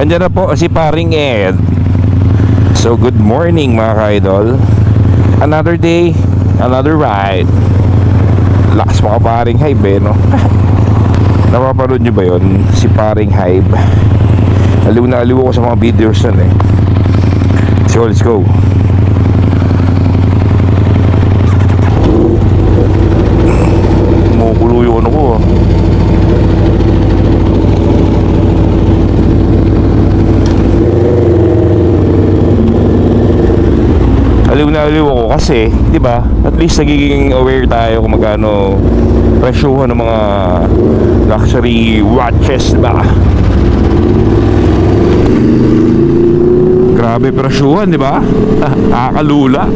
Andiyan na po si paring Ed. So good morning mga ka-idol. Another day, another ride. Lakas mga paring Hive eh, no? Napapanood nyo ba yun? Si paring Hive. Aliw na aliw ako sa mga videos nun eh. So let's go. Kumukulo yung ano ko ah. Aliw na aliw ako kasi, 'di ba? At least nagiging aware tayo kung magkano presyuhan ng mga luxury watches, 'di ba? Grabe presyuhan, 'di ba? Nakakalula.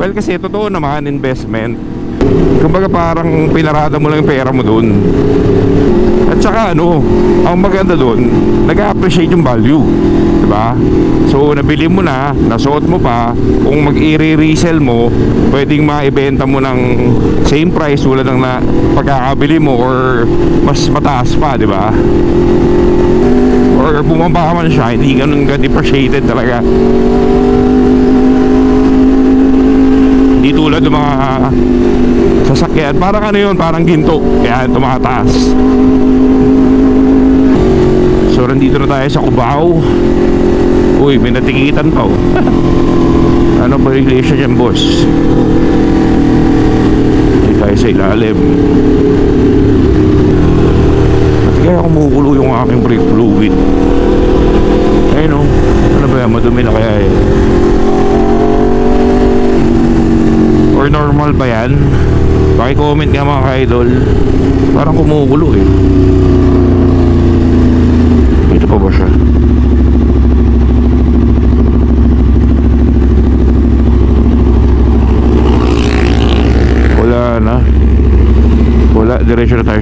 Well, kasi totoo naman investment. Kumbaga parang pinarada mo lang yung pera mo doon. At saka ano, ang maganda doon, nag-appreciate yung value. Ba? So nabili mo na, nasuot mo pa, kung mag-i-resell mo, pwedeng maibenta mo ng same price wala nang na pagkakabili mo or mas mataas pa, 'di ba? Or bumaba man siya, hindi ganun ka-depreciated talaga. Hindi tulad ng mga sasakyan. Parang ano yun, parang ginto. Kaya tumataas. So, nandito na tayo sa Cubao. Uy, may natikitan pa oh. ano ba regulation yan, boss? Hindi tayo sa ilalim. Ba't kaya kumukulo yung aking brake fluid? Ayun oh. Ano ba yan? Madumi na kaya eh. Or normal ba yan? Paki-comment nga mga ka-idol Parang kumukulo eh Ito pa ba siya? Wala na Wala,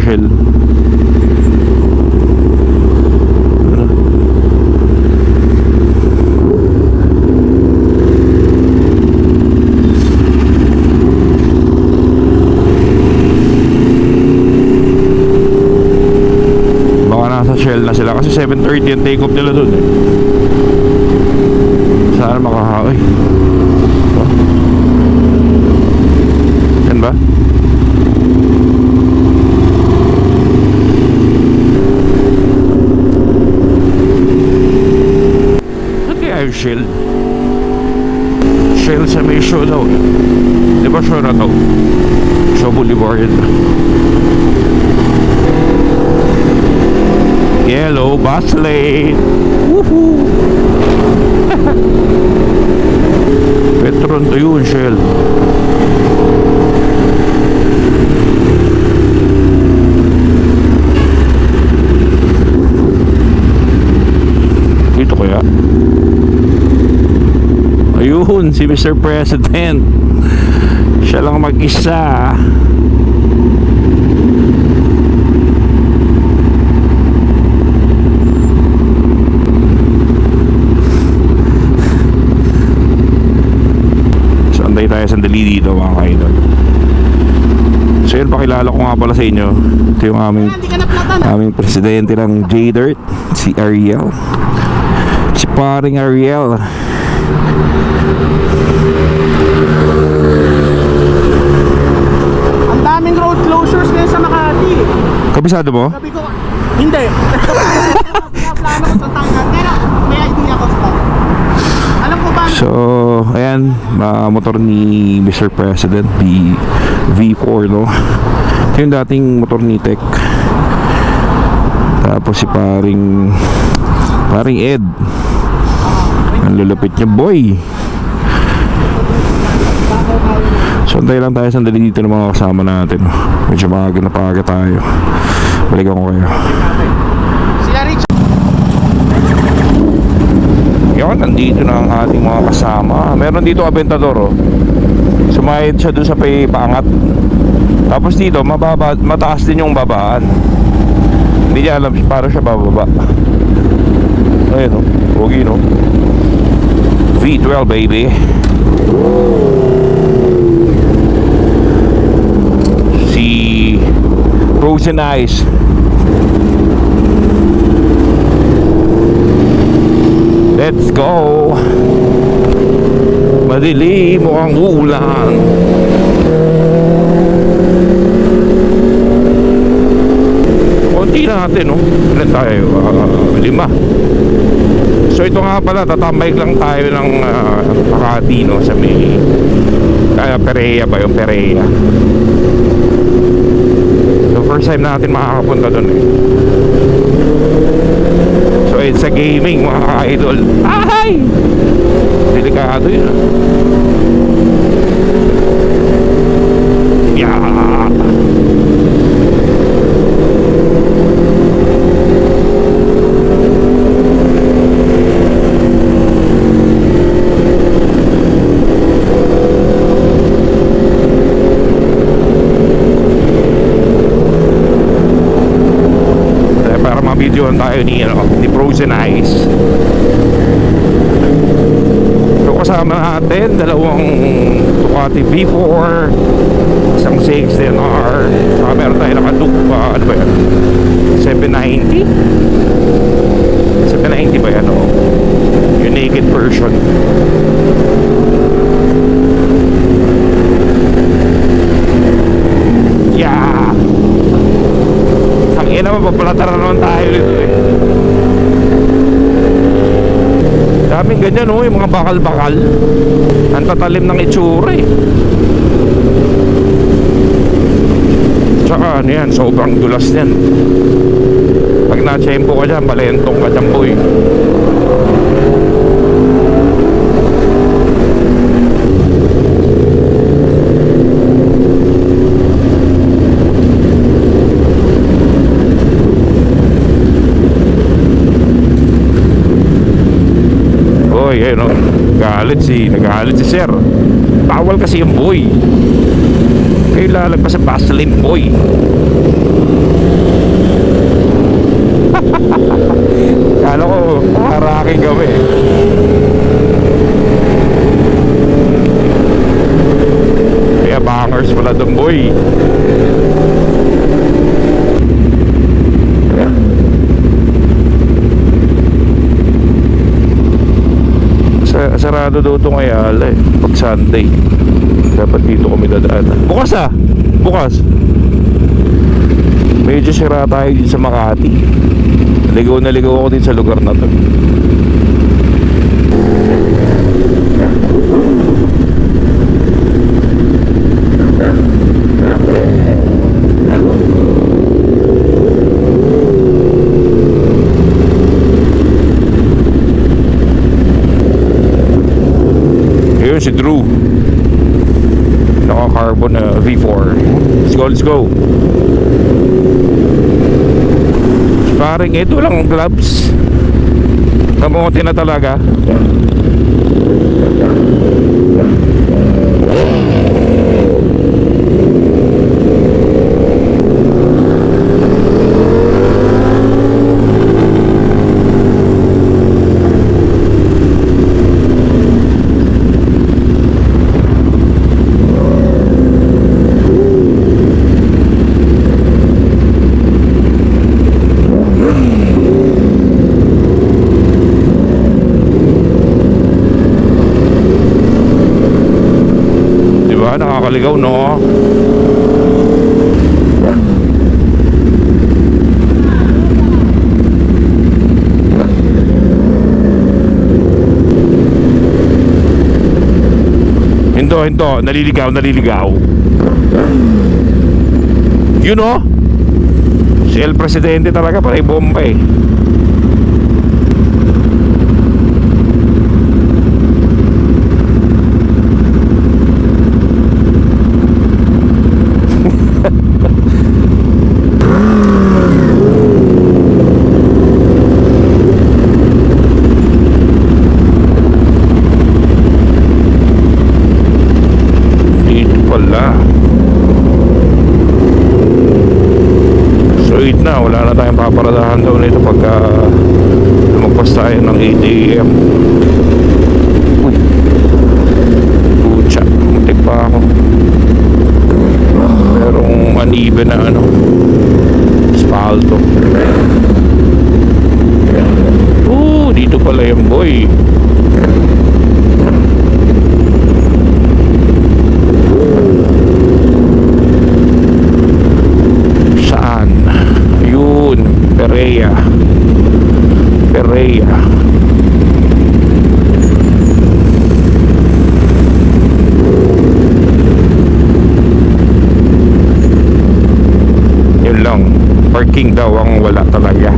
shell Ano? Baka nasa shell na sila kasi 7.30 yung take off nila dun eh. Sana makaka... Ito. Yan ba? Saan kaya yung shell? Shell sa may show daw. Di ba show na to? Show Boulevard. Yellow bus lane. Woohoo! Petron to yun, Shell. Dito kaya? Ayun, si Mr. President. Siya lang mag-isa. So, antay tayo sandali dito mga kaidol. So yun, pakilala ko nga pala sa inyo. Ito yung aming, aming presidente ng J-Dirt, si Ariel. Si paring Ariel. Ang daming road closures ngayon sa Makati. Kabisado mo? Sabi ko, hindi. Plano ko sa tanggal. Pero may idea ko sa Alam ko ba? So, ayan, mga motor ni Mr. President, V, V4, no? Ito yung dating motor ni Tech. Tapos si paring, paring Ed. Ang lulupit niya, boy. So, antay lang tayo sandali dito ng mga kasama natin. Medyo maaga na paaga tayo. Balikan ko kayo. Sila Rich. Yun, nandito na ang ating mga kasama. Meron dito Aventador, oh. Sumayad siya dun sa pay paangat. Tapos dito, mababa, mataas din yung babaan. Hindi niya alam para siya bababa. Ayun, oh. Pogi, no? V12, baby. Si Frozen Eyes. Let's go! Madilim, mukhang uulan. Konti na natin, no? Ilan tayo? Uh, lima. So ito nga pala, tatambay lang tayo ng uh, Makati, no? Sa may... Kaya Perea ba yung Perea? First time natin makakapunta doon eh. So it's a gaming mga idol. Ay! Delikado yun. ah. Yeah. Eh, para ma-videoan tayo ni, ano, Ice. So kasama natin dalawang Ducati V4 isang 610R saka meron tayo nakadup pa ano ba yan? 790 790 ba yan o yung naked version yeah ang ina mapapalataran naman tayo dito eh Daming ganyan oh, yung mga bakal-bakal. Ang tatalim ng itsura eh. Tsaka ano yan, sobrang dulas yan. Pag na-tempo ka dyan, balentong ka dyan boy. Boy, ayun oh. Galit si, nagalit si sir. Bawal kasi yung boy. Kayo lalagpas sa Vaseline boy. Kala ko, haraking kami. Kaya bangers pala doon boy. Sa, sarado daw itong Ayala eh. Pag Sunday. Dapat dito kami dadaan. Bukas ah! Bukas! Medyo sira tayo dito sa Makati. Naligaw na ligaw ako din sa lugar na to. Yun si Drew. Naka-carbon na V4. Let's go. Paring ito lang gloves. Kamuti na talaga. Di ba? Nakakaligaw, no? Hinto. Naliligaw, naliligaw. You know? Si El Presidente talaga para bomba eh. Dito pala. So 8 na, wala na tayong paparadahan daw nito pagka lumagpas tayo ng 8 a.m. Uy. Pucha, muntik pa ako. Merong uneven na ano, spalto. Oh, dito pala yung boy. Saan? Yun, Perea. Perea. Yun. Parking daw ang wala talaga.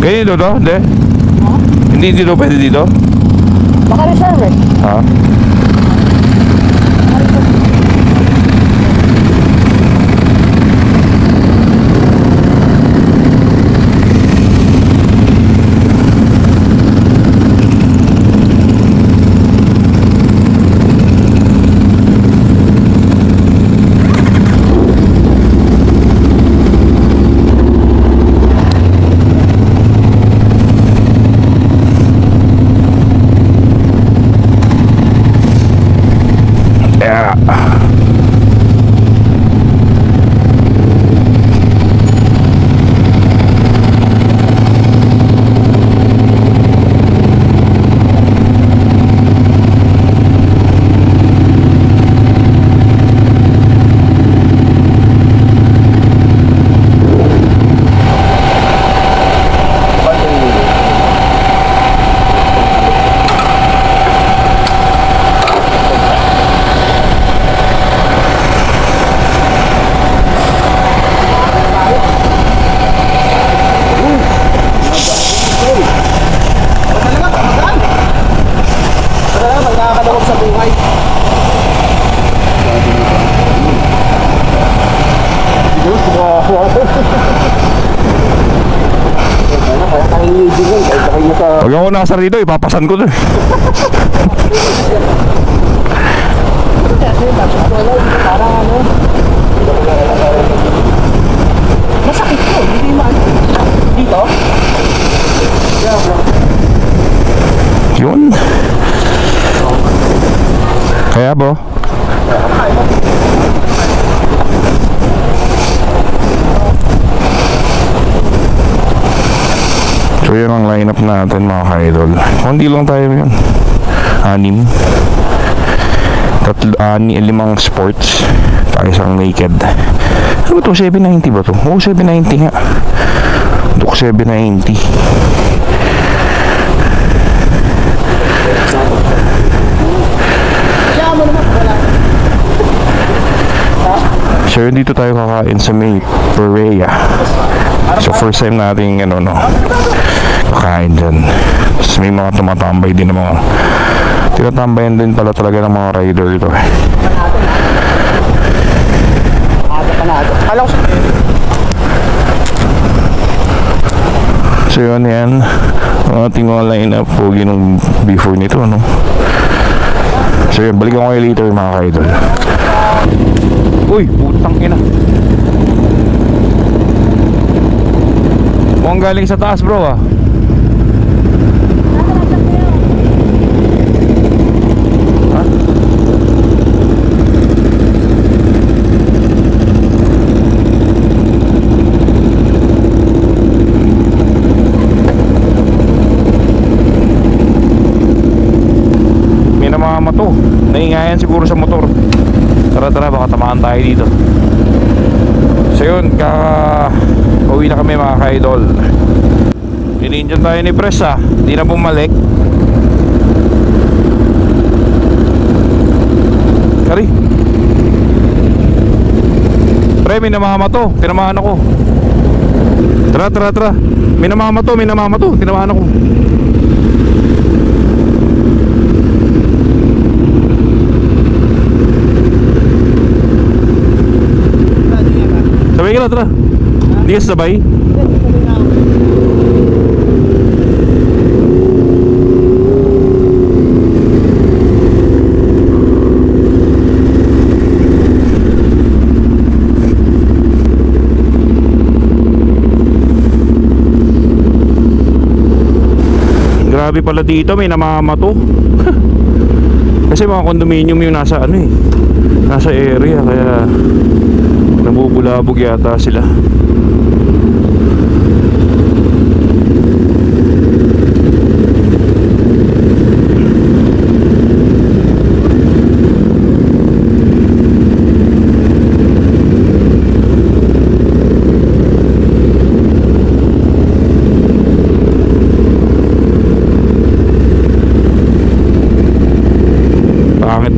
Kaya dito to? Hindi? Hindi dito pwede dito? Baka reserve eh. Ha? Ako nasa rito, ipapasan ko to. eh. Masakit to, hindi man. Dito? Yun. Kaya bro? So yun ang lineup natin mga ka-idol. Kundi lang tayo yun. Anim. Tatlo, ani, limang sports. Tayo isang naked. Ano ba to? 790 ba to? Oo, 790 nga. Duk 790. Kaya mo naman, wala. So yun dito tayo kakain sa may Perea. So first time natin ano no kakain dyan. Tapos may mga tumatambay din ng mga tinatambayan din pala talaga ng mga rider ito. eh. So yun yan. Ang ating mga line-up pogi nung before nito no. So yun, balikan ko kayo later mga ka-idol. Uy, putang ina. Mukhang galing sa taas bro ah. Ha? May namamato. Naingayan siguro sa motor. Tara tara, baka tamaan tayo dito. So yun, ka uwi na kami mga ka-idol. Ininjan tayo ni Pres ah. Hindi na bumalik. Kari. Pre, may namamato. Tinamahan ako. Tara, tara, tara. May namamato, may namamato. Tinamahan ako. Sabay ka na, tara. Hindi ka sabay? Grabe pala dito, may namamato. Kasi mga condominium yung nasa ano eh. Nasa area kaya nabubulabog yata sila.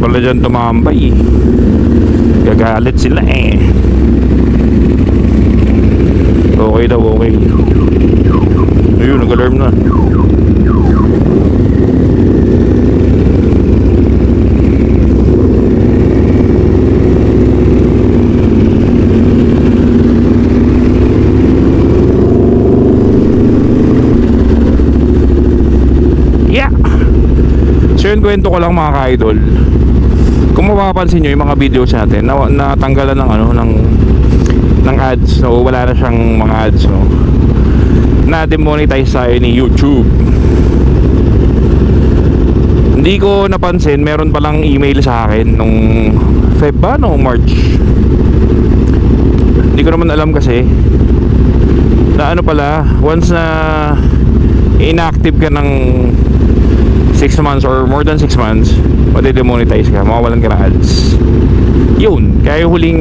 Pala dyan tumambay eh. Gagalit sila eh. Okay daw, okay. Ayun, nag-alarm na. Yeah! So yun, kwento ko lang mga ka-idol. Kung mapapansin nyo yung mga videos natin, na, natanggalan ng ano, ng, ng ads. So wala na siyang mga ads, no. Na-demonetize tayo ni YouTube. Hindi ko napansin, meron palang email sa akin nung Feb ba, no? March. Hindi ko naman alam kasi na ano pala, once na inactive ka ng 6 months or more than 6 months, made-demonetize ka, mawawalan ka ng ads. Yun, kaya yung huling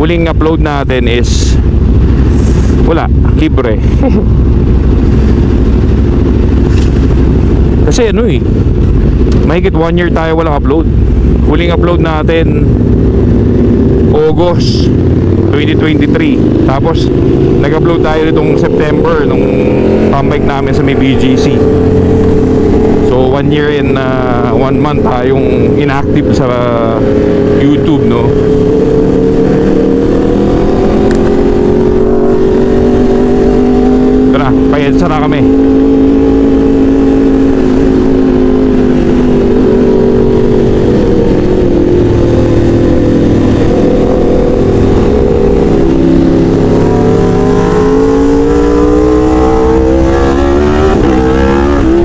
huling upload natin is wala, libre. Kasi ano eh, mahigit one year tayo walang upload. Huling upload natin August 2023. Tapos nag-upload tayo nitong September nung comeback namin sa may BGC. One year and uh, one month tayong inactive sa YouTube no. Tara, payensa na kami.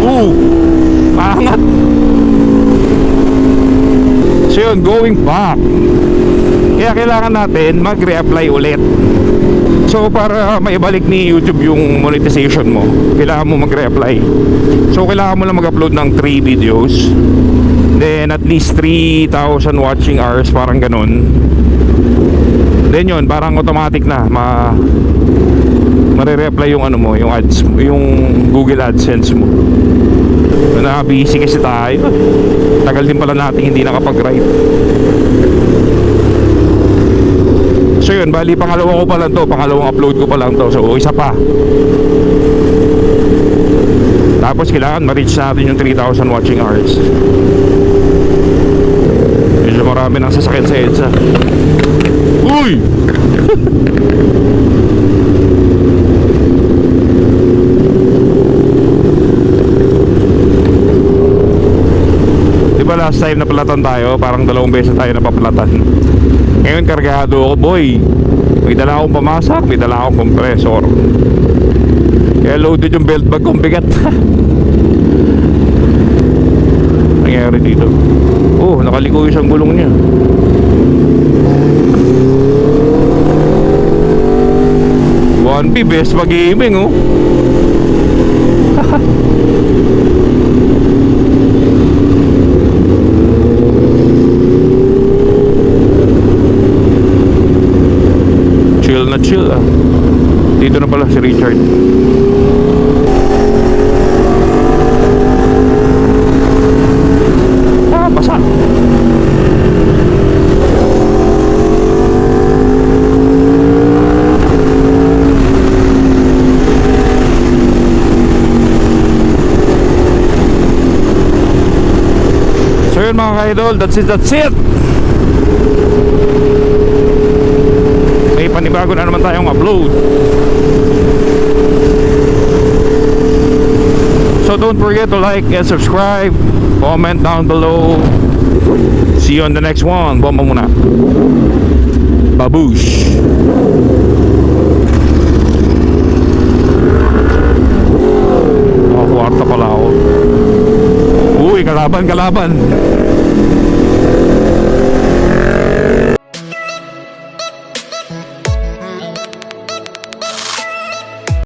Oo! Pangat! So yun, going back. Kaya kailangan natin mag-reapply ulit. So para maibalik ni YouTube yung monetization mo, kailangan mo mag-reapply. So kailangan mo lang mag-upload ng 3 videos. Then at least 3,000 watching hours, parang ganun. Then yun, parang automatic na ma mare-reply yung ano mo, yung ads yung Google AdSense mo. Na busy kasi tayo. Tagal din pala natin hindi nakapag-write. So yun, bali pangalawa ko pa lang to, pangalawang upload ko pa lang to. So isa pa. Tapos kailangan ma-reach natin yung 3,000 watching hours. Medyo marami ng sasakyan sa EDSA. Uy! Last time napalatan tayo? Parang dalawang beses tayo napapalatan. Ngayon kargado ako, boy. May dala akong pamasak, may dala akong compressor. Kaya loaded yung belt bag kong bigat. Nangyari dito. Oh, nakaliko isang gulong niya. One P, best mag-gaming oh. chill na chill ah. Dito na pala si Richard. Ah, basa. So yun mga ka-idol, that's it, that's it! May panim bago na naman tayong upload. So don't forget to like and subscribe. Comment down below. See you on the next one. Bomba muna. Babush. Kalaban, kalaban.